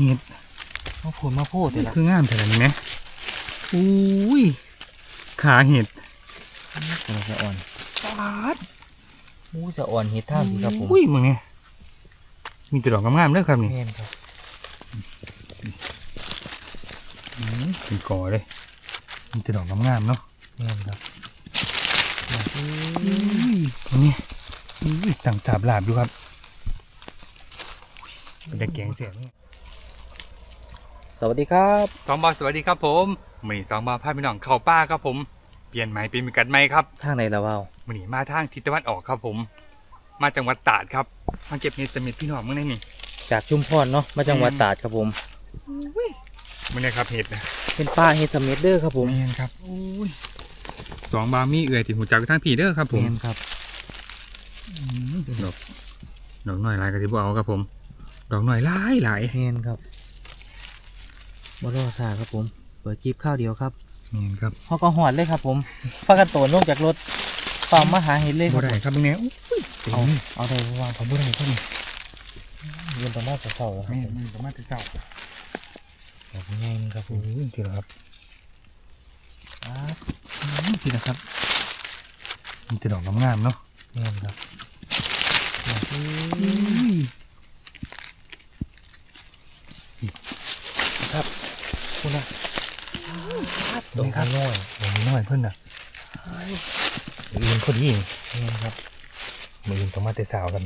เห็ดมาพูดมาพูดแต่นี่ละคืองามแต่ละนี่ไหมอุ้ยขาเห็ดตัวจะอ่อนปาดมูจะอ่อนเฮ็ดท่ามดีครับผมอุ้ยมึงเนี่ยมีแต่ดอกงามๆเด้อครับนี่แม่นครับอืมเป็นกอเลยมีแต่ดอกงามๆเนาะแม่นครับอุ้ยมึงเนี่ยอุ้ยต่างสาบหลาบอยู่ครับเป็นตะแกงเสียงเนี่ย สวัสดีครับสองบาทสวัสดีครับผมมือนี้สองบาทพาพี่น้องเข้าป้าครับผมเปลี่ยนใหม่เป็นมีกัดใหม่ครับทางไหนละเว้ามือนี้มาทางทิศตะวันออกครับผม มาจังหวัดตราดครับมาเก็บเห็ดเสม็ดพี่น้องเมื่อนี้นี่จากชุมพรเนาะมาจังหวัดตราดครับผมมื่อนี้ครับเห็ดนะเป็นป้าเฮ็ดสมเม็ดเด้อครับผมเมียนครับอุ้ยสองบามีเอื่อยติดหูจักทั้งผีเด้อครับผมแม่นครับอืมดอกดอกหน่อยหลายกะทิบเอาครับผม ดอกหน่อยหลายหลายแม่นครับ บ่รอซาครับผม เปิดจีบข้าวเดียวครับเมียนครับฮอกก็หอดเลยครับผมพากันโตนลงจากรถเปล่ามาหาเห็ดเลยคบ่รับได้ครับตรงนี้อุ้ยเต็มเอานี่เอาได้ว่าเขาบ่ได้ครับนี่เรียนประมาณเศร้าๆแล้วครับแม่ผมมันประมาณที่เศร้าดอกใหญ่นี่ครับผโอ้มยทีละครับอ่าอืมทีละครับมีแต่ดอกงามๆเนาะแม่นครับครับ คุณนะดอกน้อยน้อยดอกน้อยเพิ่นน่ะอื่นคนยิ่งแม่นครับมืออื่นต้องมาแต่สาวกัน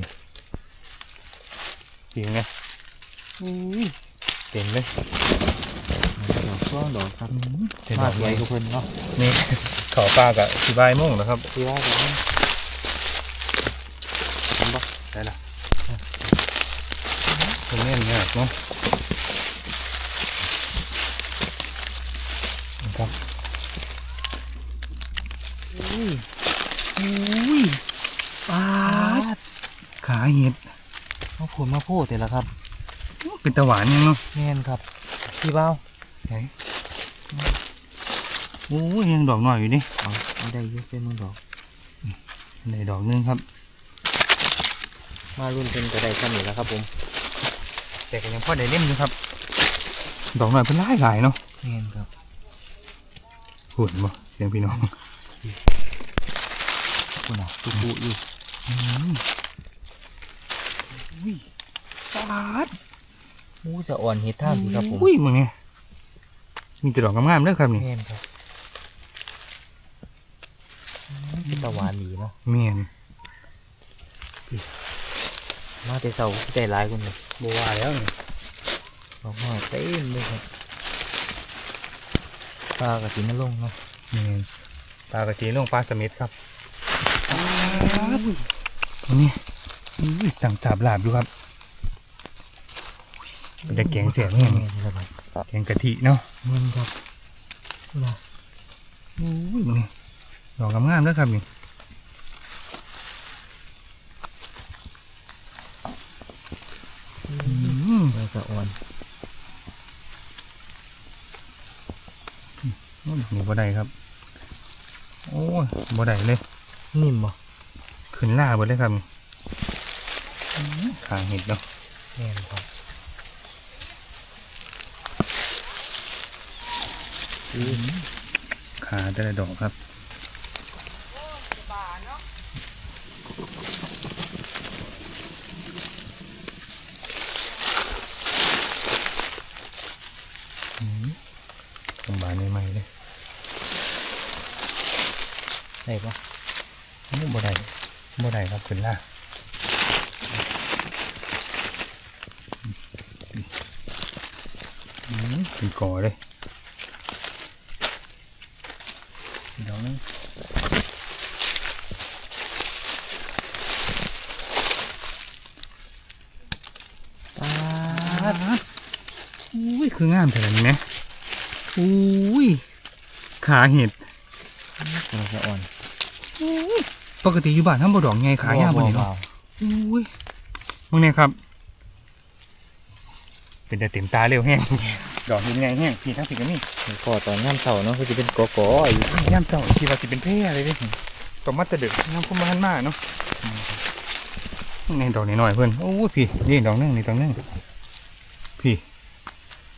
จริงไงอุ้ยเต็มเลยดอกช่วงดอกครับแต่ดมาอกสใหวญ่ยทุกคนเนาะนี่ขอปลากับสีใบายโม่งนะครับคือว่าจะได้ละตรงนี้เนี่ยเนาะครับอุ้ยอุ้ยปลาดขาเห็ด มาพูดมาพูดแต่ละครับ เป็นตะหวานยังเนาะแม่นครับพี่เบ้าไหนโอ้ยยังดอกหน่อยอยู่นี่เอาเอาได้เยอะเป็นมือดอกในดอกหนึงครับ มารุ่นเป็นกระไดซ้ำนี่แล้วครับผม แต่ก็ยังพอได้เล่มอยู่ครับ ดอกหน่อยเป็นหลายหลายๆเนาะแม่นครับหุ่นบ่เสียงพี่น้องคุณอะตุ๊กุอยู่ อืมอุ้ยปลาดมูจะอ่อนเฮ็ดท่ามดีครับผมอุ้ยมึงเนี่ยมีแต่ดอกงามๆเด้อครับนี่แม่นครับเป็นตะหวานดีเนาะเมียนมาแต่เสาใจร้ายคนเลยบัวแล้วนี่ดอกน้อยเต็มเลยครับปลากระสินนลงเนาะเมียนปลากระจีลงปลาสมิธครับอันนี้อุ้ย ต่างสาบหลาบอยู่ครับเป็นแต่แกงเสียงเนี่ยแม่นครับครับแกงกะทิเนาะแม่นครับคุณอะอุ้ยมึงนี่ดอกงามๆเด้อครับนี่อืมปลากระอ่อนนี่บ่ได้ครับ โอ้ยบ่ได้เลย นิ่มบ่ขึ้นล่าเบิดเลยครับนี่ ขาเห็ดเนาะแม่นครับขาแต่ละดอกครับอืมสมบานใหม่ๆเลยได้ปะโอ้บ่ได้บ่ได้ครับขึ้นล่าอืม เป็นก่อเลยอีกดอกหนึงปลาอุ้ยคืองามเท่านี้ไหมอุ้ยขาเห็ดปลากระอ่อนปกติอยู่บ้านทำบ่ดอกไงขายาวบ่นี่เนาะอุ้ยมึงเนี่ยครับ เป็นแต่เต็มตาเร็วแห้ง ดอกยังไงแห้งพี่ทั้งสิ่งนี้ก็ตอนย่ำเสาเนาะก็จะเป็นกอกออยู่ย่ำเศร้าทีว่าสิเป็นเพ่อะไรดิต่อมาแต่เดึกน้ำพุ่มบ้านมากเนาะในดอกน้อยๆเพื่อนโอ้ยพี่นี่ดอกหนึงนี่ดอกหนึงพี่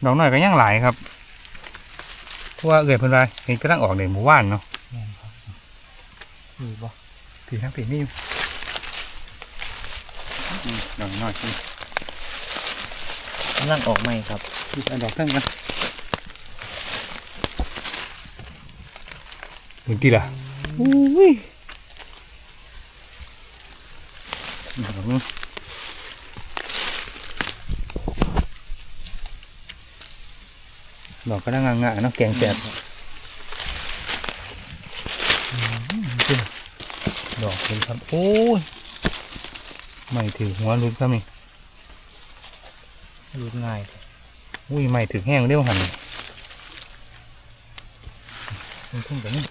ดอกน้อยก็ยังหลายครับเพราะว่าเอ่ยเพิ่นว่าเห็นกำลังออกในหมู่บ้านเนาะแม่นครับมีบ่ผีทั้งผีนี่อืมดอกน้อยที่ กำลังออกใหม่ครับเอาดอกเพิ่มกันถึงกี่ล่ะอุ้ยดอกนึงดอกก็น่างงะๆเนาะแกงแสบดอกเป็นครับ โอ้ย ไม่ถือหัวลุ้นครับนี่ รูดง่ายอุ้ยไม่ถึงแห้งเรียวหันมันทุ่งแบบนี่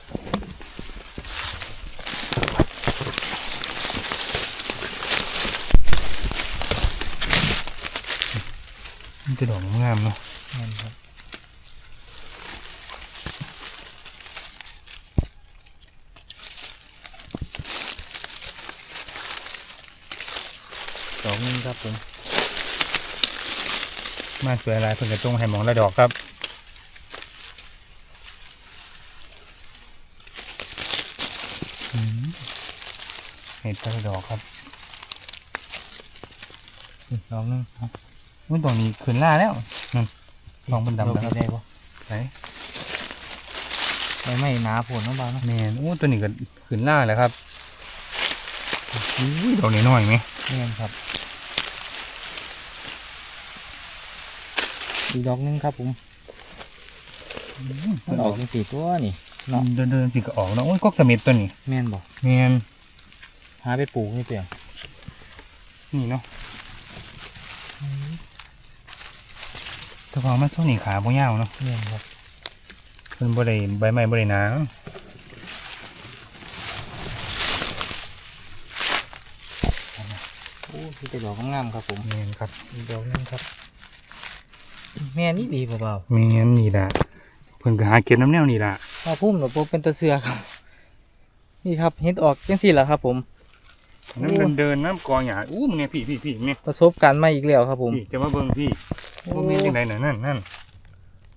มันจะดอกงามเนาะ แม่นครับดอกหนึงครับผม มาสวยหลายเพิ่นกระจงให้หมองละดอกครับอืมเห็ดละดอกครับนี่ดอกหนึงอุ้ยตรงนี้ขึ้นล่าแล้วนั่นลองบนดำดอกนะครับนี้ได้บ่ไหนไม่ไม่หนาผลเนาะบ้างเนาะแมนอู้ตัวนี้ก็ขึ้นล่าแล้วครับอุ้ยดอกนี้น้อยไหมแม่นครับ อีกดอกหนึงครับผมมันออกจังสี่ตัวนี่เนาะเดินเดินๆสิก็ออกเนาะโอ้ยกกสมิธตัวนี้แม่นบ่แมนหาไปปลูกนี่เปล่านี่เนาะแต่ว่ามันช่วงนี้ขาบ่ยาวเนาะแม่นครับเพิ่นบ่ได้ใบไม้บ่ได้หนาโอ้ที่แต่ดอกงามๆครับผมแมนครับอีกดอกหนึงครับ แม่นี่ดีเบาแมนนี่ล่ะเพิ่นก็หาเก็บน้ำแนวนี่ล่ะๆมาพุ่มหรือเป็นตะเสือครับ นี่ครับเห็ดออกจังสี่แหละครับ ผม น้ำเดินเดินๆน้ำกอหญ้าอู้มึงเนี่ยพี่พี่พี่เนี่ยประสบการณ์มาอีกแล้วครับ ผมพี่จะมาเบิ่งพี่โอ้บ่มีจังไดน่ะนั่นนั่น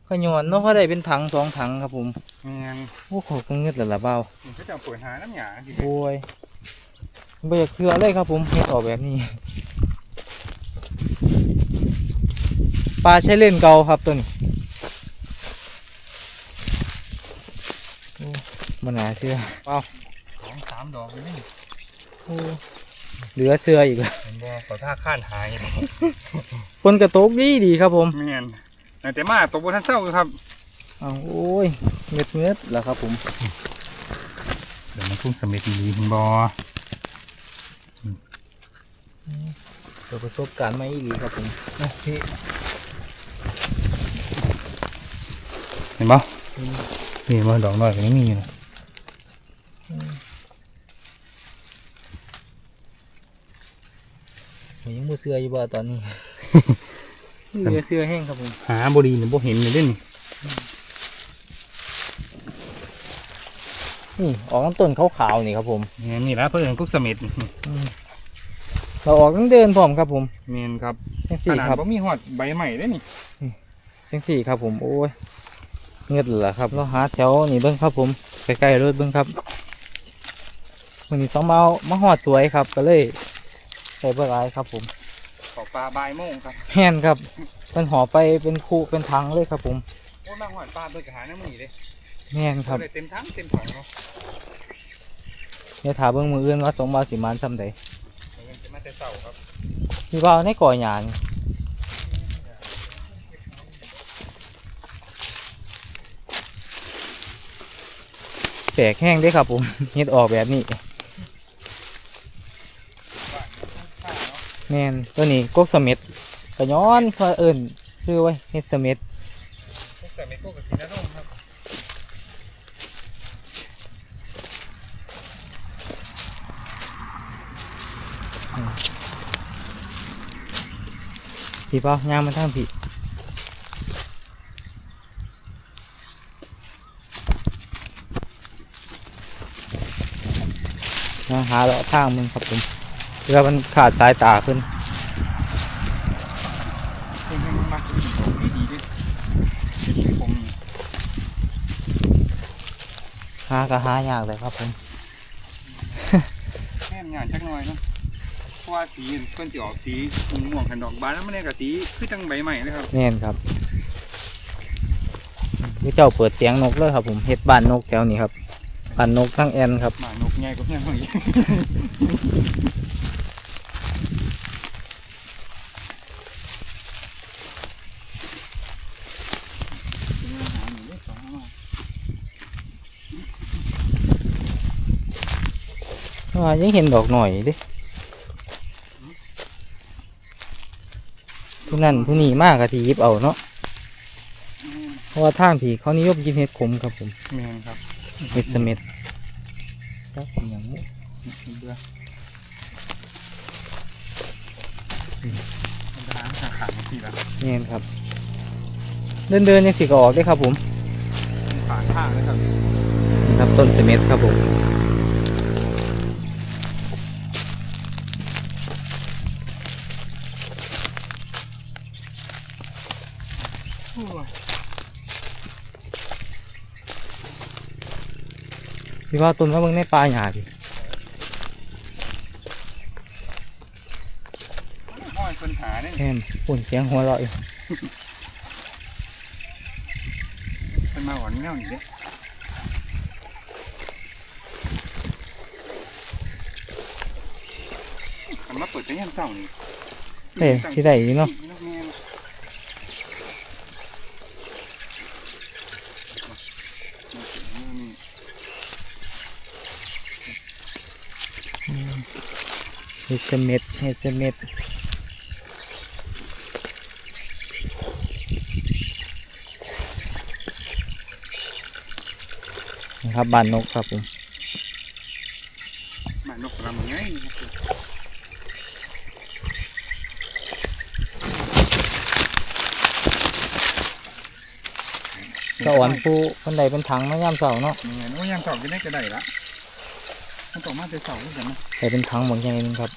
ขยอนเนาะเขาได้เป็นถังสองถังครับ ผมแมนโอ้โหก็เงืดแล้วล่ะเบาเขาจะเปิดหาน้ำหญ้าสิโอ้ยไม่อยากเสือเลยครับ ผมเห็ดออกแบบนี้ ปลาใช้เล่นเกาครับตัวนี้โอ้มันหนาเสือเปล่าสองสามดอกเลยนี่โอ้เหลือเสืออีกแล้วเห็นบ่ขอท่าข้านหายคนกระตกดีดีครับผมแมนแต่มาตกบนท่านเศร้าอยู่ครับอ้าวโอ้ยเงืดเงืดแล้วครับผมเดี๋ยวมันพุ่งสำเร็จดีเห็นบ่เดี๋ยวประสบการณ์มาอีกครับผมโอเค เห็นบ่นี่มาดอกน้อยก็ยังมีอยู่นะผมยังมือเสืออยู่บ่ตอนนี้ เหลือเสือแห้งครับผมหาบ่ดีนี่บ่เห็นเลยเด้นี่นี่ออกน้ำต้นขาวๆนี่ครับผมแม่นนี่ละเพิ่นกุกเสม็ดอืมเราออกต้องเดินพร้อมครับผมแม่นครับจังขสี่นาดครับบ่มีฮอดใบใหม่เด้นี่จังสี่ครับผมโอ้ย เงือดเหรอครับเราหาแถวนี่เบิ้งครับผมใกล้ๆรถเบิ้งครับวันนี้ต้องมาเอามาหอดสวยครับ ก็เลยใส่เบอร์ไรครับ ผมขอปลาบ่ายโมงครับแห้นครับเป็นหอไปเป็นคูเป็นทังเลยครับ ผมโอ้ยมาฮอดปลาเบิ่งก็หาน้ำมันนี่เด้แห้นครับได้เต็มทั้งเต็มถังเนาะเดี๋ยวถามเบิ้งมืออื่นว่าสมบาสิมานซ้ำใดเงินจะมาแต่เช้าครับพี่ว่าในก่อหยาน แตกแห้งได้ครับผมเฮ็ดออกแบบนี้แม่นตัวนี้กกเสม็ดกระย้อนเพอเอิญชื่อไว้เฮ็ดเสม็ดกุกเม็ดกกสีน้ำนมครับพี่ป้ายางมาทางพี่ หาเลาะทางมันครับผมเพื่อมันขาดสายตาขึ้นหาก็หายากเลยครับผมแค่งานจักหน่อยเนาะเพราะว่าสีเพิ่นจะออกสีม่วงขันดอกบานแล้วไม่ได้กับสีคือตั้งใบใหม่เลยครับแน่นครับพี่เจ้าเปิดเสียงนกเลยครับผมเห็ดบ้านนกแถวนี้ครับบ้านนกทั้งแอนครับบานน ใหญ่กว่าเพื่อนคนอีกว่ายังเห็นดอกหน่อยดิผู้นั่นผู้นี้มากกะทีหยิบเอาเนาะเพราะว่าทางผีเขานิยมกินเห็ดขมครับผมแมนครับเห็ดเสม็ด ครับผมอย่างนี้เบื่อมันจะล้างขาขาดทีละนี่นครับ เดินเดินๆยังสิก็ออกได้ครับผมฝาข้างนะครับนี่ครับต้นเสม็ดครับผมโอ้ย พี่ว่าต้นว่าเบิ่งในป่าหญ้าดิห้อยคนหาเนี่ยแค่นปุ่นเสียงหัวเราะอยู่เป็นมาหวานแนวนี่เด้คันมาเปิดจะยังเศร้านี่เอ้ยที่ได้อยู่เนาะ แม่นนี่ เห็ดเสม็ดเห็ดเสม็ดนะครับบ้านนกครับผมหมานกกระมังไงครับสะอ่อนผู้คนใดเป็นถังมายามเสาเนาะแม่นว่ายังเศร้าก็ได้ก็ได้ละ มันต้องมาแต่เศร้าด้วยกันนะใส่เป็นถังหมดยังไงนึงครับ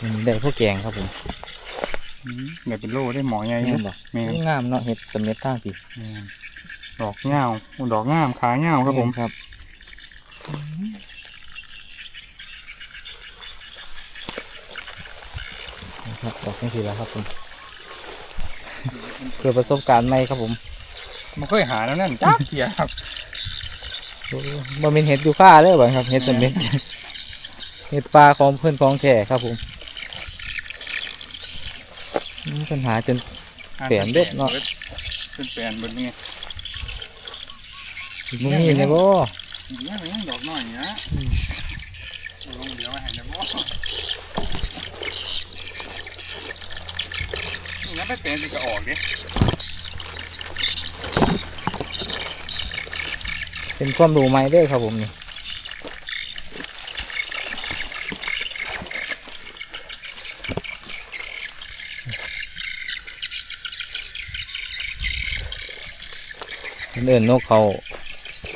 อืมได้พวกแกงครับผมเดี๋ยวเป็นโล่ได้หมอใหญ่แม่เนาะนบ่แม่นงามเนาะเห็ดสำเร็จทางปีแม่นดอกเงาดอกงามขาเงาครับผมครับนะครับดอกนี่คือแล้วครับผม เกิดประสบการณ์ใหม่ครับผมมันเคยหาแล้วนั่นจ้าเทียครับโอ้บ่เป็นเห็ดยูค่าเลยบ่ครับเห็ดสำเร็จเห็ดปลาของเพื่อนของแก่ครับผมอืมปัญหาจนแปลนเด็ดเนาะเป็นแปลนเบนนี่มึงมีเนี่ยบ่เนี่ยมันยังดอกน้อยเนี้ยอืมลงเดี๋ยวให้นะบ่ นี่นะไปแปลนสิก็ออกดิเป็นความรู้ใหม่ด้อครับผมนี่เป็นเอินนกเขา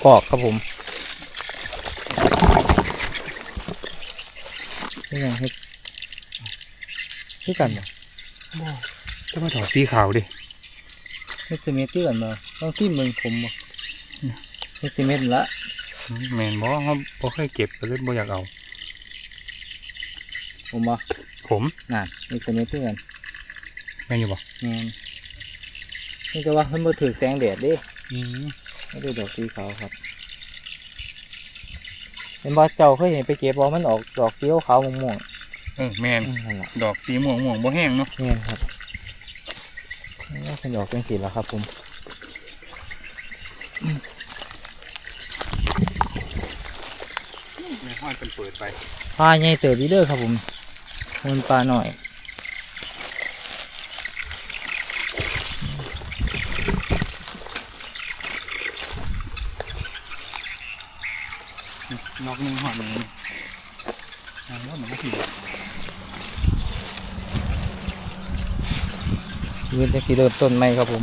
คอกครับผมนี่ยังเฮ็ดคือกันบ่ จะมาถอดสีขาวดิเฮ็ดซีเมนต์คือกันบ่ต้องซิมเบิ่งผมบ่เฮ็ดซีเมนต์ละแมนบ่เขาบ่เคยเก็บก็เลยบ่อยากเอา ผมบ่ผมน่ะเฮ็ดซีเมนต์คือกันแม่นอยู่บ่แม่นนี่ก็ว่าเพิ่นบ่ถือแสงแดดเด้อืมไม่ได้ดอกสีขาวครับเห็นบ่เจ้าเคยเห็นไปเก็บบ่มันออกดอกสีขาวๆม่วงเออแมนๆอืมนั่นล่ะดอกสีม่วงม่วงบ่แห้งเนาะแม่นครับนี่ เป็นดอกจังสีแล้วครับผมในห้อยเป็นเปิดไปปลาใหญ่เติบดีเด้อครับผมมันปลาหน่อยนอกหนึงหอดหนึงอ่าว่ามันก็ สิยืนจังสีเริ่มต้นใหม่ครับผม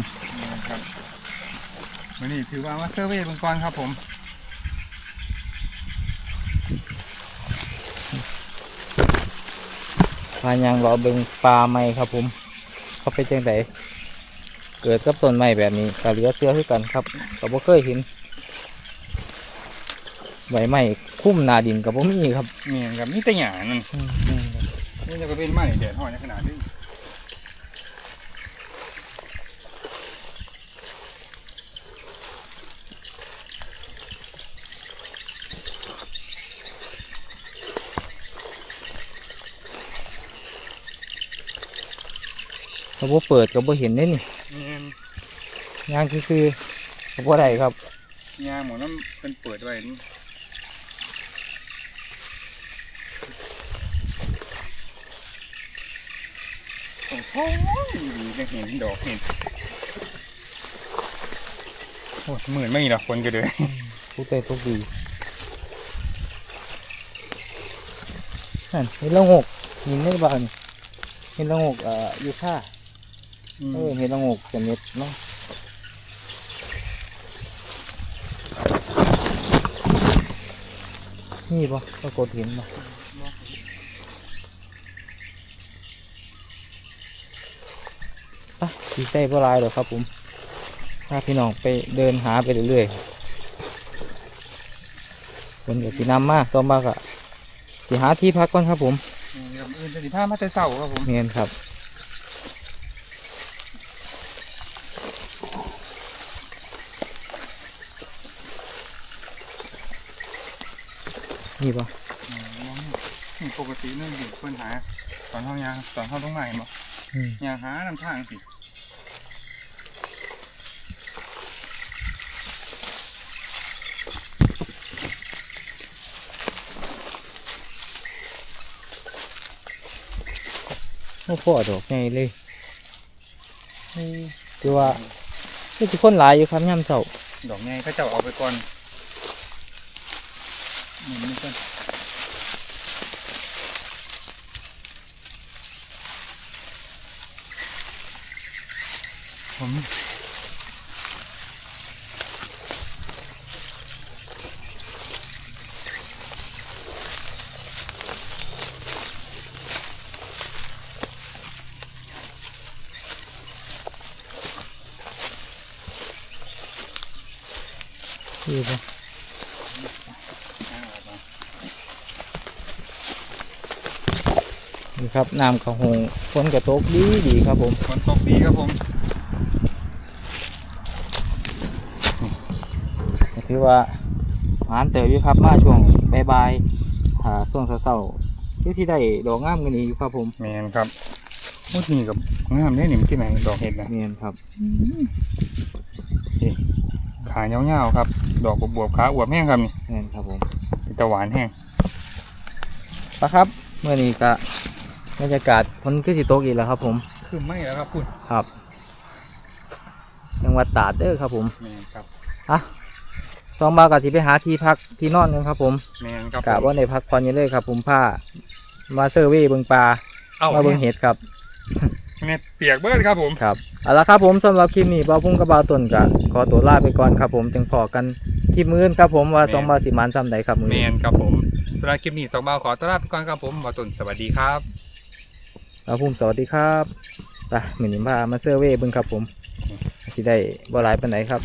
ครับวันนี้ถือว่ามาเซอร์เวย์เบื้องก่อนครับผมปลายางรอเบิ่งปลาใหม่ครับผม เขาเป็นจังไดเกิดกับต้นไม้แบบนี้ก็เหลือเชื่อคือกันครับก็บ่เคยเห็นใบไม้คุ้มหนาดินกับบ่มีครับเมียนครับนี่แต่หยานั่นนี่จะก็เป็นไม้แดดห่อนในขนาดนี้ เขาบ่เปิดก็บ่เห็นเด้นี่เมียนย่างคือๆก็บ่ได้ครับยาหมอน้ำเป็นเปิดไว้นี่โอ้โหยังเห็นดอกเห็นโอ้ยหมื่นไม่มีดอกคนก็เลยทุกใจทุกดีนั่นเห็นละงกหินในบ้านเห็นละงกเอ่ออยู่ท่า เออเห็นละงกจะเม็ดเนาะนี่ปะปรากฏเห็นปะไปดีใจบ่หลายหรอกครับผมพาพี่น้องไปเดินหาไปเรื่อยๆคนกับสีน้ำมากต้มมากอะสิหาที่พักก่อนครับผมนี่ครับอื่นจะสิผ้ามาแต่เสาครับผมเนียนครับ นี่ปะอืมปกตินั่นอยู่เพื่อนหาตอนเท่ายางตอนเท่าต้องมาเห็นบ่อืมยางหานำทางสิโอ้พ่อดอกไงเลยคือว่าคือสิคนหลายอยู่ครับย่ำเสาดอกไงเขาเจ้าเอาไปก่อน นี่มันก็ผม คือปะ นี่ครับน้ำกระหงฝนกระตกดีดีครับผมฝนตกดีครับผมก็ถือว่าหานเติบอยู่ครับมาช่วงบ่ายๆถ้าช่วงเช้าๆคือสิได้ดอกงามกันอีกอยู่ครับผมแมนครับมุดนี่กับงามเนี่ยนี่มันที่ไหนดอกเห็ดนะเนียนครับขายาวๆครับ ดอกบวบๆขาอวบแห้งครับนี่เนียนครับผมเป็นตะหวานแห้งปะครับเมื่อนี้ก็ บรรยากาศฝนคือสิตกอีกแล้วครับ ผมคือไม่แล้วครับคุณครับจังหวัดตราดเด้อครับ ผมแมนครับอะสองบาวกับสิไปหาที่พักที่นอนกันครับ ผมแมนครับกะว่าในพักผ่อนอยังเลยครับ ผมผ้ามาเซอร์เวยเบิงปลาเอามาเบิงเนี่ยเห็ดครับเนี่ยเปียกเบิดครับผมครับเอาละครับผมสำหรับคลิปนี้บ่าวพุ่งกับบ่าวต้นกะขอตัวลาไปก่อนครับ ผมจึงพอกันคลิปมื้อนครับ ผมว่าสองบาวสิมานซ้ำใดครับมื้อแมนี้นครับผมสำหรับคลิปนี้สองเบาขอต้อนรับไปก่อนครับผมบอตุนสวัสดีครับ บ่าวพุ่งสวัสดีครับไปมื้อนี้พามาเซอร์เวยเบิงครับผมสิได้บ่หลายปานครับ